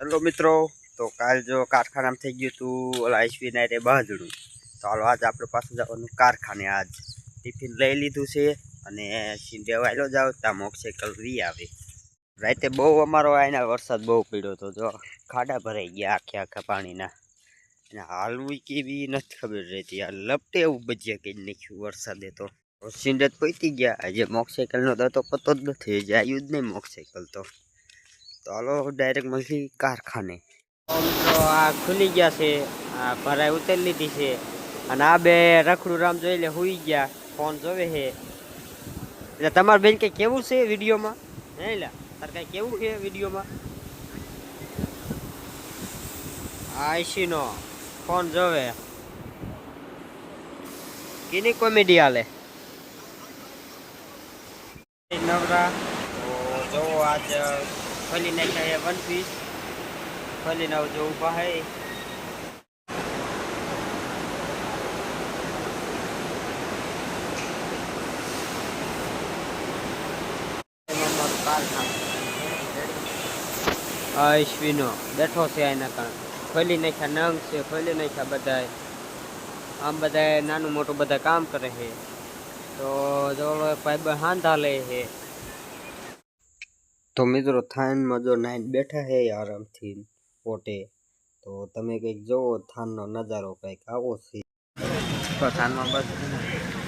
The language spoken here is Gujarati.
હેલો મિત્રો, તો કાલ જો કારખાનામાં થઈ ગયું હતું ઓલા એસવી નાઈટે બાંધણું તો હાલો આજ આપણે પાછું જવાનું કારખાને આજ. ટિફિન લઈ લીધું છે અને સીધે વાયલો જાવ ત્યાં મોટરસાઇકલ રી આવે. રાતે બહુ અમારો આયના વરસાદ બહુ પડ્યો હતો જો ખાડા ભરાઈ ગયા આખે આખા પાણીના. અને હાલવું કેવી નથી ખબર રહેતી. આ લપટે એવું બજ્યા કે નાખ્યું વરસાદે તો. સિંડત પહોંચી ગયા. આજે મોટરસાઇકલનો તો પતો જ નથી. હજી આવ્યું જ નહીં મોટરસાઇકલ તો. તો હાલો ડાયરેક્ટ મળી કારખાને. તો આ ખુલી ગયા છે આ ભરાઈ ઉતરી લીધી છે. અને આ બે રખડું રામ જોઈ લે હુઈ ગયા ફોન જોવે છે. એટલે તમારે બેન કઈ કેવું છે વિડીયોમાં? હે લા તારે કંઈ કેવું છે વિડીયોમાં? આઈસી નો ફોન જોવે. કેની કોમેડી હાલે? નવરા. તો જો આજ ખોલી નાખ્યા છે વન પીસ. ખોલી નાવ જો ઊભા હે. અશ્વિનો બેઠો છે એના કારણ ખોલી નાખ્યા નંગ છે ખોલી નાખ્યા બધાય. આમ બધાય નાનું મોટું બધા કામ કરે છે. તો જો પાઇપ હાંધા લે છે. તો મિત્રો, થાનમાં જો નાઈન બેઠા હે આરામથી પોટે તો તમે કંઈક જોવો, થાનનો નજારો કંઈક આવો છે. થાનમાં બસ.